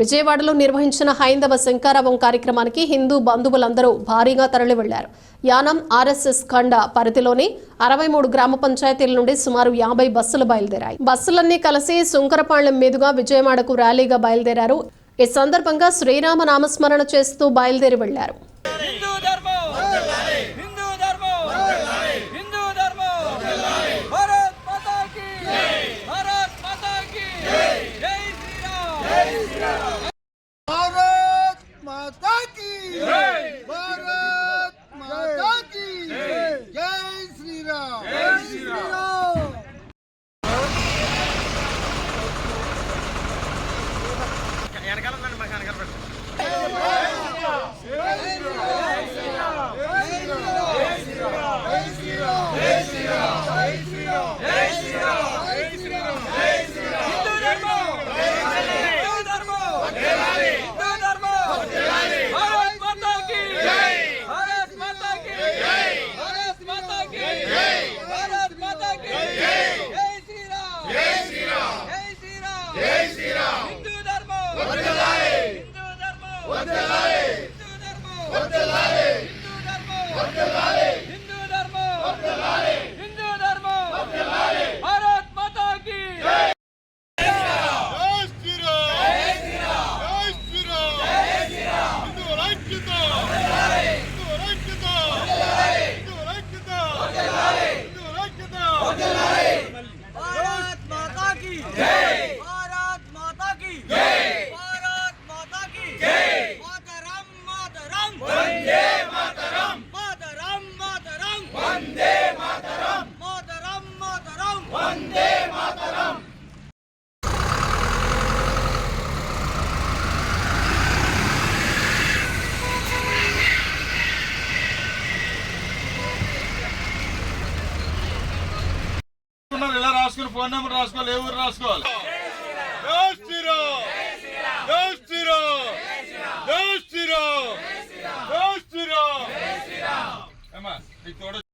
విజయవాడలో నిర్వహించిన హైందవ శంకారావం కార్యక్రమానికి హిందూ బంధువులందరూ భారీగా తరలి వెళ్ళారు యానం ఆర్ఎస్ఎస్ ఖండ పరిధిలోని అరవై మూడు గ్రామ పంచాయతీల నుండి సుమారు యాభై బస్సులు బయలుదేరాయి. బస్సులన్నీ కలిసి సుంకరపాళ్యం మీదుగా విజయవాడకు ర్యాలీగా బయలుదేరారు. ఈ సందర్భంగా శ్రీరామ నామస్మరణ చేస్తూ బయలుదేరి వెళ్ళారు. వన్నం రాసుకోవాలి ఏ ఊరు రాసుకోవాలి? నీకు తోడ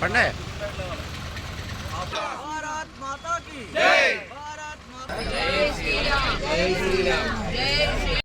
पढ़ना है? भारत माता की। जय। जय जय जय श्री राम। जय श्री राम। जय श्री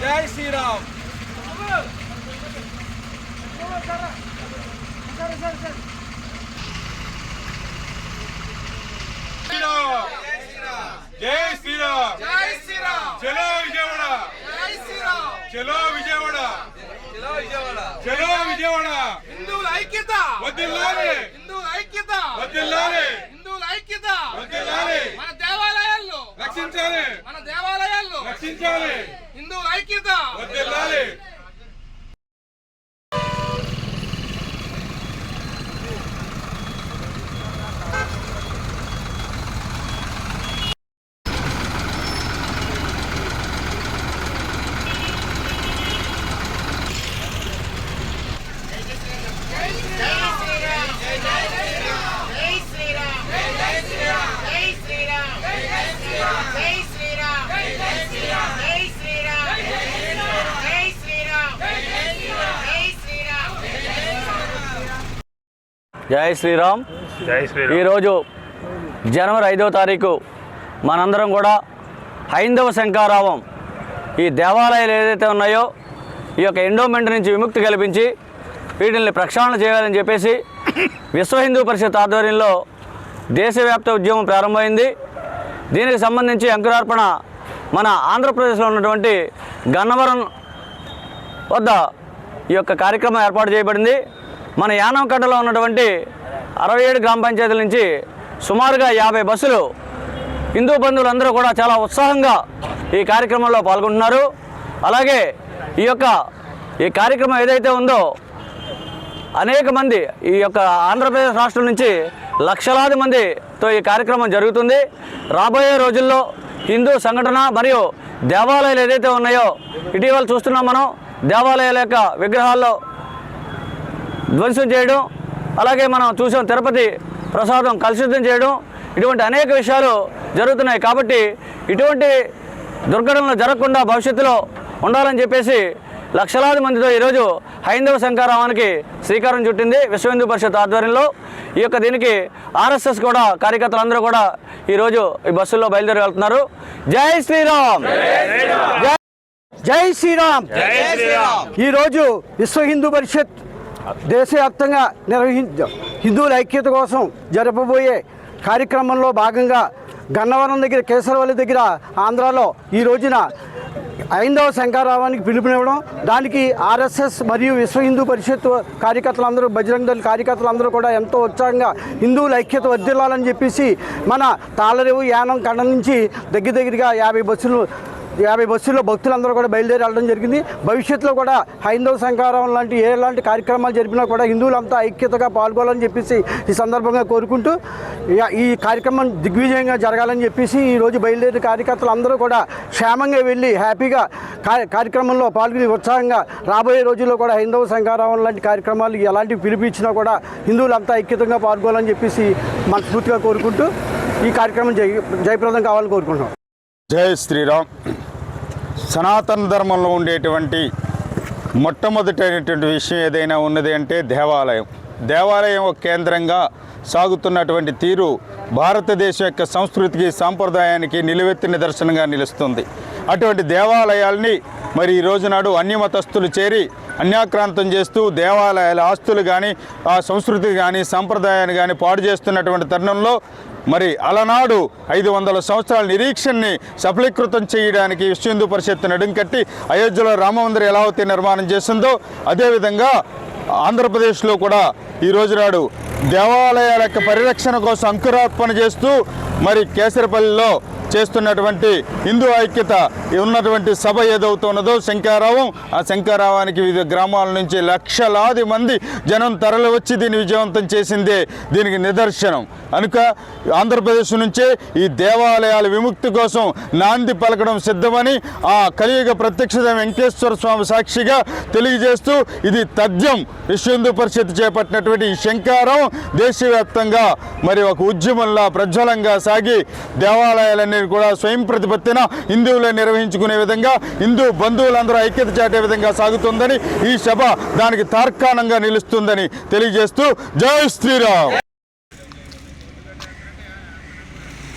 జై శ్రీరామ్ జై శ్రీరామ్ జై శ్రీరామ్ చలో విజయవాడ జై శ్రీరామ్ చలో విజయవాడ జిల్లా విజయవాడ చలో విజయవాడ హిందువుల ఐక్యత వదిల్లాలి హిందువుల ఐక్యత. మన దేవాలయాల్లో. రక్షించాలి. మన దేవాలయాల్లో. రక్షించాలి. హిందువుల ఐక్యత. జై శ్రీరామ్. ఈరోజు జనవరి ఐదవ తారీఖు మనందరం కూడా హైందవ శంకారావం ఈ దేవాలయాలు ఏదైతే ఉన్నాయో ఈ యొక్క ఎండోమెంట్ నుంచి విముక్తి కల్పించి వీటిని ప్రక్షాళన చేయాలని చెప్పేసి విశ్వ హిందూ పరిషత్ ఆధ్వర్యంలో దేశవ్యాప్త ఉద్యమం ప్రారంభమైంది. దీనికి సంబంధించి అంకురార్పణ మన ఆంధ్రప్రదేశ్లో ఉన్నటువంటి గన్నవరం వద్ద ఈ యొక్క కార్యక్రమం ఏర్పాటు చేయబడింది. మన యానంకట్టలో ఉన్నటువంటి అరవై ఏడు గ్రామ పంచాయతీల నుంచి సుమారుగా యాభై బస్సులు హిందూ బంధువులందరూ కూడా చాలా ఉత్సాహంగా ఈ కార్యక్రమంలో పాల్గొంటున్నారు. అలాగే ఈ యొక్క ఈ కార్యక్రమం ఏదైతే ఉందో అనేక మంది ఈ యొక్క ఆంధ్రప్రదేశ్ రాష్ట్రం నుంచి లక్షలాది మందితో ఈ కార్యక్రమం జరుగుతుంది. రాబోయే రోజుల్లో హిందూ సంఘటన మరియు దేవాలయాలు ఏదైతే ఉన్నాయో ఇటీవల చూస్తున్నాం మనం. దేవాలయాల యొక్క విగ్రహాల్లో ధ్వంసం చేయడం అలాగే మనం చూసాం తిరుపతి ప్రసాదం కలుషితం చేయడం ఇటువంటి అనేక విషయాలు జరుగుతున్నాయి కాబట్టి ఇటువంటి దుర్ఘటనలు జరగకుండా భవిష్యత్తులో ఉండాలని చెప్పేసి లక్షలాది మందితో ఈరోజు హైందవ శంకారావానికి శ్రీకారం చుట్టింది విశ్వ హిందూ పరిషత్ ఆధ్వర్యంలో. ఈ యొక్క దీనికి ఆర్ఎస్ఎస్ కూడా కార్యకర్తలందరూ కూడా ఈరోజు ఈ బస్సుల్లో బయలుదేరి వెళ్తున్నారు. జై శ్రీరామ్! జై జై శ్రీరామ్! జై శ్రీరామ్! ఈరోజు విశ్వ హిందూ పరిషత్ దేశవ్యాప్తంగా నిర్వహించ హిందువుల ఐక్యత కోసం జరపబోయే కార్యక్రమంలో భాగంగా గన్నవరం దగ్గర కేసరవల్లి దగ్గర ఆంధ్రాలో ఈ రోజున ఐందవ శంకారావానికి పిలుపునివ్వడం దానికి ఆర్ఎస్ఎస్ మరియు విశ్వ హిందూ పరిషత్ కార్యకర్తలందరూ బజరంగ దళ కార్యకర్తలందరూ కూడా ఎంతో ఉత్సాహంగా హిందువుల ఐక్యత వర్దిల్లాలని చెప్పేసి మన తాళరేవు యానం కండ నుంచి దగ్గర దగ్గరగా యాభై బస్సులు యాభై బస్సుల్లో భక్తులందరూ కూడా బయలుదేరి వెళ్ళడం జరిగింది. భవిష్యత్తులో కూడా హైందవ సంకారం లాంటి ఏలాంటి కార్యక్రమాలు జరిపినా కూడా హిందువులంతా ఐక్యతగా పాల్గొనాలని చెప్పేసి ఈ సందర్భంగా కోరుకుంటూ ఈ- కార్యక్రమం దిగ్విజయంగా జరగాలని చెప్పేసి ఈ రోజు బయలుదేరిన కార్యకర్తలు అందరూ కూడా క్షేమంగా వెళ్ళి హ్యాపీగా కార్యక్రమంలో పాల్గొని ఉత్సాహంగా రాబోయే రోజుల్లో కూడా హైందవ సంకారం లాంటి కార్యక్రమాలు ఎలాంటివి పిలిపించినా కూడా హిందువులంతా ఐక్యతంగా పాల్గొనాలని చెప్పేసి మనస్ఫూర్తిగా కోరుకుంటూ ఈ కార్యక్రమం జయ జయప్రదం కావాలని కోరుకుంటున్నాం. జై శ్రీరామ్. సనాతన ధర్మంలో ఉండేటువంటి మొట్టమొదటైనటువంటి విషయం ఏదైనా ఉన్నది అంటే దేవాలయం. దేవాలయం ఒక కేంద్రంగా సాగుతున్నటువంటి తీరు భారతదేశం యొక్క సంస్కృతికి సాంప్రదాయానికి నిలువెత్తి నిదర్శనంగా నిలుస్తుంది. అటువంటి దేవాలయాల్ని మరి ఈ రోజునాడు అన్యమతస్థులు చేరి అన్యాక్రాంతం చేస్తూ దేవాలయాల ఆస్తులు కానీ ఆ సంస్కృతి కానీ సంప్రదాయాన్ని కానీ పాడు చేస్తున్నటువంటి తరుణంలో మరి అలనాడు ఐదు వందల సంవత్సరాల నిరీక్షణని సఫలీకృతం చేయడానికి విశ్వ పరిషత్ నడుం కట్టి అయోధ్యలో రామమందిరం ఎలా అయితే నిర్మాణం చేసిందో అదేవిధంగా ఆంధ్రప్రదేశ్లో కూడా ఈ రోజు నాడు దేవాలయాల యొక్క పరిరక్షణ కోసం అంకురార్పణ చేస్తూ మరి కేసరపల్లిలో చేస్తున్నటువంటి హిందూ ఐక్యత ఉన్నటువంటి సభ ఏదవుతున్నదో శంకారావం ఆ శంకారావానికి వివిధ గ్రామాల నుంచి లక్షలాది మంది జనం తరలి వచ్చి దీన్ని విజయవంతం చేసిందే దీనికి నిదర్శనం. కనుక ఆంధ్రప్రదేశ్ నుంచే ఈ దేవాలయాల విముక్తి కోసం నాంది పలకడం సిద్ధమని ఆ కలియుగ ప్రత్యక్షత వెంకటేశ్వర స్వామి సాక్షిగా తెలియజేస్తూ ఇది తథ్యం. విశ్వ హిందూ పరిషత్ చేపట్టినటువంటి ఈ శంకారం దేశవ్యాప్తంగా మరి ఒక ఉద్యమంలా ప్రజ్వలంగా సాగి దేవాలయాలన్నీ కూడా స్వయం ప్రతిపత్తిన హిందువులే నిర్వహించుకునే విధంగా హిందూ బంధువులందరూ ఐక్యత చాటే విధంగా సాగుతుందని ఈ సభ దానికి తార్కాణంగా నిలుస్తుందని తెలియజేస్తూ జై శ్రీరామ్.